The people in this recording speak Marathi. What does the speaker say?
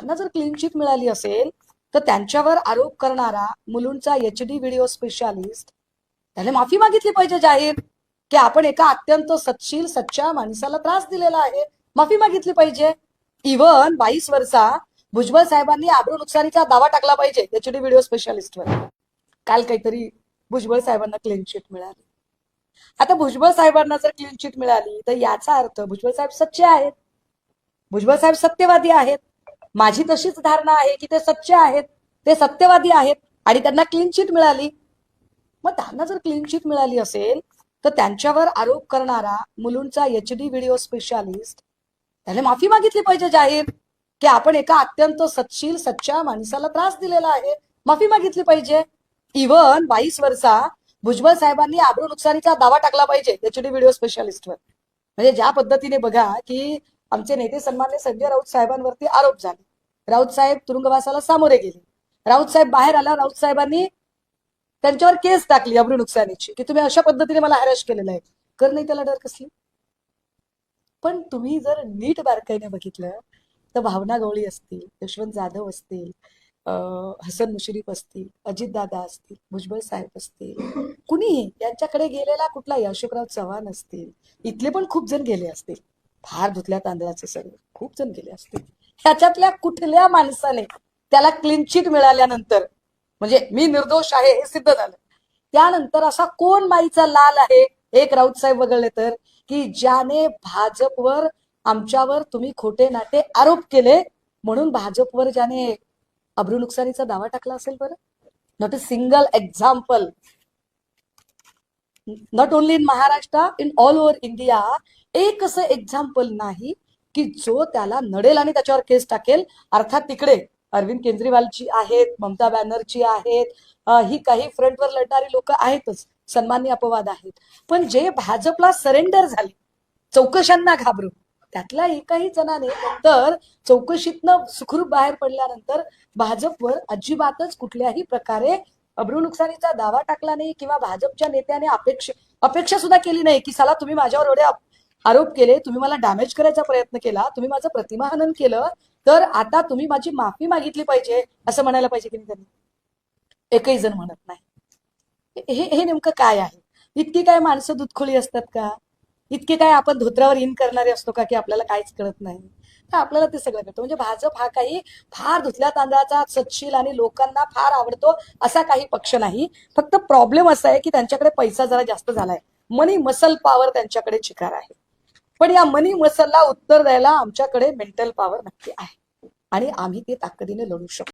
त्यांना जर क्लीन चिट मिळाली असेल तर त्यांच्यावर आरोप करणारा मुलुंडचा एच डी व्हिडिओ स्पेशालिस्ट त्याने माफी मागितली पाहिजे जाहीर की आपण एका अत्यंत सत्शील सच्च्या माणसाला त्रास दिलेला आहे. माफी मागितली पाहिजे. इव्हन बावीस वर्षा भुजबळ साहेबांनी आब्रू नुकसानीचा दावा टाकला पाहिजे एच डी व्हिडिओ स्पेशालिस्टवर काल काहीतरी भुजबळ साहेबांना क्लीन चिट मिळाली. आता भुजबळ साहेबांना जर क्लीन चिट मिळाली तर याचा अर्थ भुजबळ साहेब सच्चे आहेत. भुजबळ साहेब सत्यवादी आहेत. माझी तशीच धारणा आहे की ते सच्चे आहेत ते सत्यवादी आहेत आणि त्यांना क्लीन चिट मिळाली. मग त्यांना जर क्लीन चिट मिळाली असेल तर त्यांच्यावर आरोप करणारा मुलुंडचा एच डी व्हिडिओ स्पेशालिस्ट त्याने माफी मागितली पाहिजे जाहीर की आपण एका अत्यंत सत्शील सच्च्या माणसाला त्रास दिलेला आहे. माफी मागितली पाहिजे. इव्हन बाईस वर्षा भुजबळ साहेबांनी आब्रू नुकसानीचा दावा टाकला पाहिजे एच डी व्हिडिओ स्पेशालिस्टवर म्हणजे ज्या पद्धतीने बघा की आमचे नेते सन्मान्य संजय राऊत साहेबांवरती आरोप झाले. राऊत साहेब तुरुंगवासाला सामोरे गेले. राऊत साहेब बाहेर आला राऊत साहेबांनी त्यांच्यावर केस टाकली अब्रू नुकसानीची की तुम्ही अशा पद्धतीने मला हॅरॅश केलेलं आहे. कर नाही त्याला डर कसली? पण तुम्ही जर नीट बारकाईने बघितलं तर भावना गवळी असतील यशवंत जाधव असतील हसन मुश्रीफ असतील अजितदादा असतील भुजबळ साहेब असतील कुणीही यांच्याकडे गेलेला कुठलाही अशोकराव चव्हाण असतील इथले पण खूप जण गेले असतील. फार धुतल्या तांदळाचे सगळे खूप जण गेले असतील. ह्याच्यातल्या कुठल्या माणसाने त्याला क्लीन चिट मिळाल्यानंतर म्हणजे मी निर्दोष आहे हे सिद्ध झालं. त्यानंतर असा कोण माईचा लाल आहे एक राऊत साहेब वगळले तर की ज्याने भाजपवर आमच्यावर तुम्ही खोटे नाटे आरोप केले म्हणून भाजपवर ज्याने अब्रू नुकसानीचा दावा टाकला असेल बरं? Not a single example not only in Maharashtra in all over India एक असं एक्झाम्पल नाही की जो त्याला नडेल आणि त्याच्यावर केस टाकेल अर्थात तिकडे अरविंद केजरीवालची आहेत ममता बॅनर्जी आहेत ही काही फ्रंटवर लढणारी लोक आहेतच सन्मान्य अपवाद आहेत. पण जे भाजपला सरेंडर झाले चौकशांना घाबरून त्यातल्या एकाही जणाने नंतर चौकशीतनं सुखरूप बाहेर पडल्यानंतर भाजपवर अजिबातच कुठल्याही प्रकारे अब्रू नुकसानीचा दावा टाकला नाही किंवा भाजपच्या नेत्याने अपेक्षा अपेक्षा सुद्धा केली नाही की साला तुम्ही माझ्यावर एवढ्या आरोप केले तुम्ही मला डॅमेज करायचा प्रयत्न केला तुम्ही माझं प्रतिमाहनन केलं तर आता तुम्ही माझी माफी मागितली पाहिजे असं म्हणायला पाहिजे की नाही त्यांनी? एकही जण म्हणत नाही. हे हे नेमकं काय आहे? इतकी काय माणसं दुधखोळी असतात का? इतके काय आपण धोत्रावर इन करणारे असतो का की आपल्याला काहीच कळत नाही? तर आपल्याला ते सगळं कळतं? म्हणजे भाजप हा काही फार धुतल्या तांदळाचा सचशील आणि लोकांना फार आवडतो असा काही पक्ष नाही. फक्त प्रॉब्लेम असा आहे की त्यांच्याकडे पैसा जरा जास्त झालाय. मनी मसल पॉवर त्यांच्याकडे शिकार आहे. पण या मनी मसलला उत्तर द्यायला आमच्याकडे मेंटल पॉवर नक्की आहे. आणि आम्ही ते ताकदीने लढू शकतो.